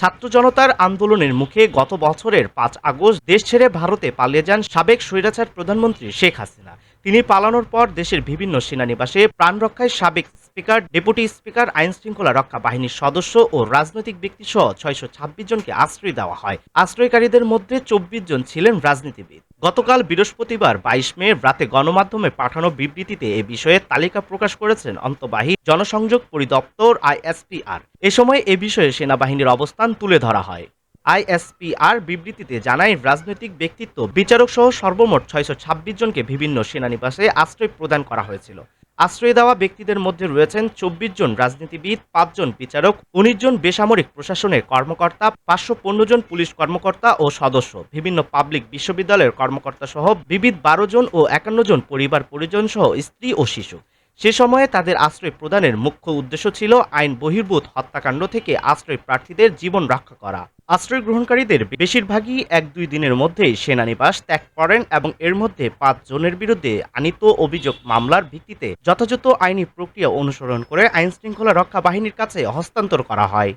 ছাত্র জনতার আন্দোলনের মুখে গত বছরের পাঁচ আগস্ট দেশ ছেড়ে ভারতে পালিয়ে যান সাবেক স্বৈরাচার প্রধানমন্ত্রী শেখ হাসিনা। তিনি পালানোর পর দেশের বিভিন্ন সেনানিবাসে প্রাণ রক্ষায় সাবেক স্পিকার, ডেপুটি স্পিকার আইন শৃঙ্খলা রক্ষা বাহিনীর সদস্য ও রাজনৈতিক ব্যক্তি সহ ছয়শো ছাব্বিশ জনকে আশ্রয় দেওয়া হয়। আশ্রয়কারীদের মধ্যে চব্বিশ জন ছিলেন রাজনীতিবিদ। গতকাল বৃহস্পতিবার বাইশ মে রাতে গণমাধ্যমে পাঠানো বিবৃতিতে এ বিষয়ে তালিকা প্রকাশ করেছেন অন্তবাহী জনসংযোগ পরিদপ্তর আইএসপিআর। এ সময় এ বিষয়ে সেনাবাহিনীর অবস্থান তুলে ধরা হয়। আইএসপিআর বিবৃতিতে জানায়, রাজনৈতিক ব্যক্তিত্ব বিচারক সহ সর্বমোট ছয়শো ছাব্বিশ জনকে বিভিন্ন সেনানিবাসে আশ্রয় প্রদান করা হয়েছিল। আশ্রয় দেওয়া ব্যক্তিদের মধ্যে রয়েছেন চব্বিশ জন রাজনীতিবিদ পাঁচজন বিচারক, উনিশ জন বেসামরিক প্রশাসনের কর্মকর্তা, পাঁচশো পনেরো জন পুলিশ কর্মকর্তা ও সদস্য। বিভিন্ন পাবলিক বিশ্ববিদ্যালয়ের কর্মকর্তা সহ বিবিধ বারো জন ও একান্ন জন পরিবার পরিজন সহ স্ত্রী ও শিশু। সে সময়ে তাদের আশ্রয় প্রদানের মুখ্য উদ্দেশ্য ছিল আইন বহির্ভূত হত্যাকাণ্ড থেকে আশ্রয় প্রার্থীদের জীবন রক্ষা করা। আশ্রয় গ্রহণকারীদের বেশিরভাগই এক দুই দিনের মধ্যেই সেনানিবাস ত্যাগ করেন এবং এর মধ্যে পাঁচ জনের বিরুদ্ধে আনিত অভিযোগ মামলার ভিত্তিতে যথাযথ আইনি প্রক্রিয়া অনুসরণ করে আইন শৃঙ্খলা রক্ষা বাহিনীর কাছে হস্তান্তর করা হয়।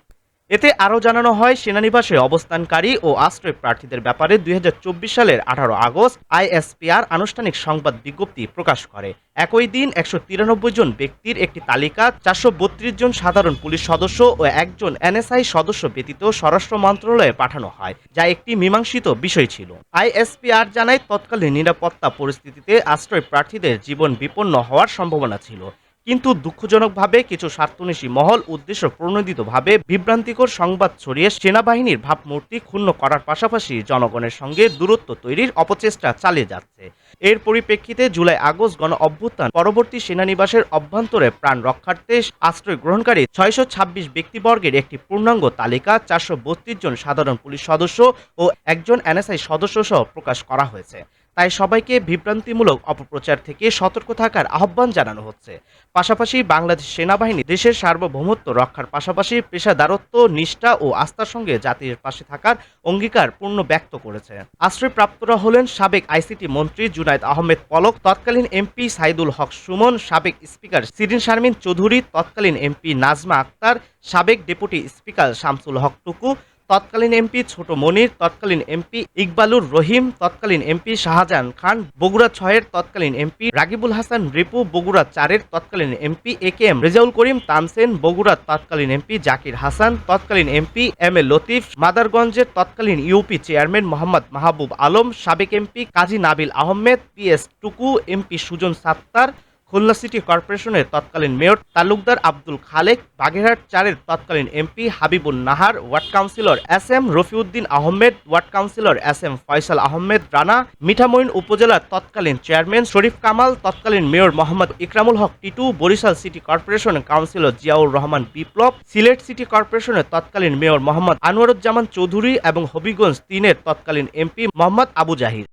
এতে আরও জানানো হয়, সেনানিবাসে অবস্থানকারী ও আশ্রয় প্রার্থীদের ব্যাপারে দু হাজার চব্বিশ সালের আঠারো আগস্ট আইএসপিআর আনুষ্ঠানিক সংবাদ বিজ্ঞপ্তি প্রকাশ করে। একই দিন একশো তিরানব্বই জন ব্যক্তির একটি তালিকা, চারশো বত্রিশ জন সাধারণ পুলিশ সদস্য ও একজন এনএসআই সদস্য ব্যতীত স্বরাষ্ট্র মন্ত্রণালয়ে পাঠানো হয়, যা একটি মীমাংসিত বিষয় ছিল। আইএসপিআর জানায়, তৎকালীন নিরাপত্তা পরিস্থিতিতে আশ্রয় প্রার্থীদের জীবন বিপন্ন হওয়ার সম্ভাবনা ছিল। কিন্তু দুঃখজনকভাবে কিছু স্বার্থন্বেষী মহল উদ্দেশ্য প্রণোদিতভাবে বিভ্রান্তিকর সংবাদ ছড়িয়ে সেনাবাহিনীর ভাবমূর্তি ক্ষুণ্ণ করার পাশাপাশি জনগণের সঙ্গে দূরত্ব তৈরির অপচেষ্টা চালিয়ে যাচ্ছে। এর পরিপ্রেক্ষিতে জুলাই আগস্ট গণ অভ্যুত্থান পরবর্তী সেনানিবাসের অভ্যন্তরে প্রাণ রক্ষার্থে আশ্রয় গ্রহণকারী ছয়শো ছাব্বিশ ব্যক্তিবর্গের একটি পূর্ণাঙ্গ তালিকা চারশো বত্রিশ জন সাধারণ পুলিশ সদস্য ও একজন এনএসআই সদস্য সহ প্রকাশ করা হয়েছে। তাই সবাইকে বিভ্রান্তিমূলক অপপ্রচার থেকে সতর্ক থাকার আহ্বান জানানো হচ্ছে। পাশাপাশি বাংলাদেশ সেনাবাহিনী দেশের সার্বভৌমত্ব রক্ষার পাশাপাশি পেশাদারত্ব, নিষ্ঠা ও আস্থার সঙ্গে জাতির পাশে থাকার অঙ্গীকার পূর্ণ ব্যক্ত করেছে। আশ্রয়প্রাপ্তরা হলেন সাবেক আইসিটি মন্ত্রী জুনাইদ আহমেদ পলক, তৎকালীন এমপি সাইদুল হক সুমন, সাবেক স্পিকার সিরিন শারমিন চৌধুরী, তৎকালীন এমপি নাজমা আক্তার, সাবেক ডেপুটি স্পিকার শামসুল হক টুকু তৎকালীন এমপি ছোট মনির, তৎকালীন এমপি ইকবালুর রহিম, তৎকালীন এমপি শাহজাহান খান, বগুড়া ছয়ের তৎকালীন এমপি রাগিবুল হাসান, রিপু বগুড়া চারের তৎকালীন MP A K M Rezaul Karim, তামসেন বগুড়ার তৎকালীন এমপি জাকির হাসান, তৎকালীন এমপি এম এ লতিফ, মাদারগঞ্জের তৎকালীন ইউপি চেয়ারম্যান মোহাম্মদ মাহবুব আলম, সাবেক MP Kazi Nabil Ahmed P S Tuku, MP Sujan Sattar Khulna city কর্পোরেশনের তৎকালীন মেয়র তালুকদার আব্দুল খালেক, বাগেরহাট চারের তৎকালীন MP Habibul Nahar, ward councillor S M Rafiuddin Ahmed, ward councillor S M Faisal Ahmed Rana Mithamoin উপজেলার তৎকালীন chairman Sharif Kamal, তৎকালীন mayor Mohammad Ikramul Haque Titu, Barishal city কর্পোরেশনের councillor Ziaur Rahman Biplob, Sylhet city কর্পোরেশনের তৎকালীন মেয়র মোহাম্মদ আনোয়ারুজ্জামান চৌধুরী এবং হবিগঞ্জ তিনের তৎকালীন এমপি মোহাম্মদ আবু জাহির